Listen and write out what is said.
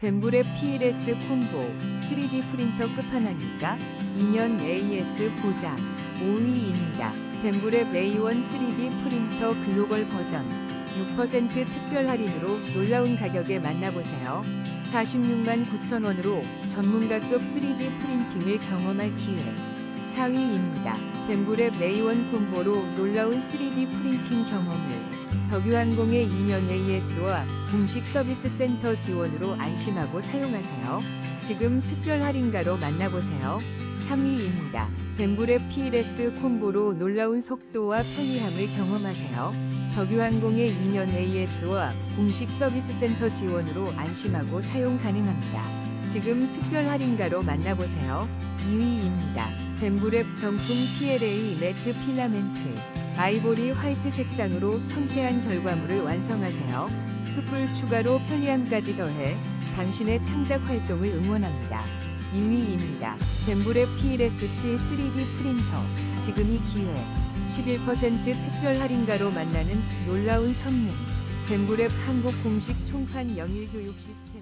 벤블의 PLS 콤보 3D 프린터 끝판왕일까? 2년 AS 보장 5위입니다. 벤블의 A1 3D 프린터 글로벌 버전 6% 특별 할인으로 놀라운 가격에 만나보세요. 46만 9천 원으로 전문가급 3D 프린팅을 경험할 기회. 4위입니다. 벤블의 A1 콤보로 놀라운 3D 프린팅 경험을 덕유항공의 2년 AS와 공식 서비스 센터 지원으로 안심하고 사용하세요. 지금 특별 할인가로 만나보세요. 3위입니다. 벤블의 PLS 콤보로 놀라운 속도와 편리함을 경험하세요. 덕유항공의 2년 AS와 공식 서비스 센터 지원으로 안심하고 사용 가능합니다. 지금 특별 할인가로 만나보세요. 2위입니다. 벤블랩 정품 PLA 매트 필라멘트 아이보리 화이트 색상으로 섬세한 결과물을 완성하세요. 숯불 추가로 편리함까지 더해 당신의 창작 활동을 응원합니다. 2위입니다. 벤블의 PLSC 3D 프린터. 지금이 기회. 11% 특별 할인가로 만나는 놀라운 선물. 벤블의 한국 공식 총판 영일 교육 시스템.